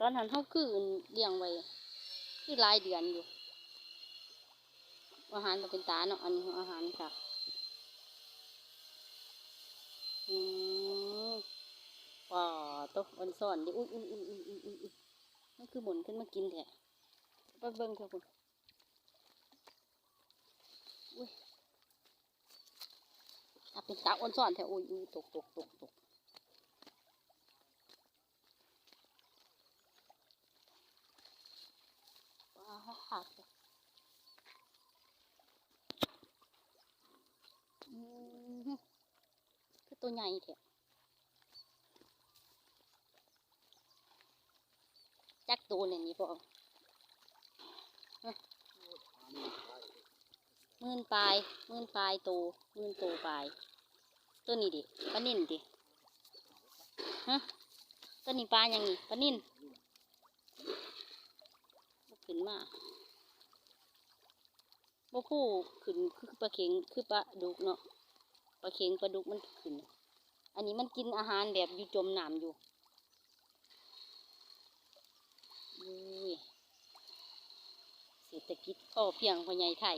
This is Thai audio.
ตอนนั้นเขาคือเลี้ยงไว้คือหลายเดือนอยู่ อาหารบ่เป็นตาเนาะอันนี้อาหารค่ะอืมว้าตกอันซ่อนดิอุ้ยอุ้ยอุ้ยอุ้ยอุ้ยอุ้ยอุ้ยมันคือหมุนขึ้นมากินแท้ไปเบิ่งเถอะคุณอุ้ยถ้าเป็นตาอ่อนซ่อนแท้อุ้ยอุ้ยตกตกตกตก ว้าวอืมคือตัวใหญ่แท้จักตัวเลยนี่พอมื่นปลายมื่นปลายโตหมื่นโตปลาย ตัวนี้ดิปลานิ่นดิฮะตัวนี้ปลาอย่างนี้ปลานิ่น ขึ้นมาบ่คู่ขึ้นคือปลาเข็งคือปลาดุกเนาะปลาเข็งปลาดุกมันขึ้น อันนี้มันกินอาหารแบบอยู่จมน้ำอยู่ดูเศรษฐกิจพ่อเพียงพ่อใหญ่ไทย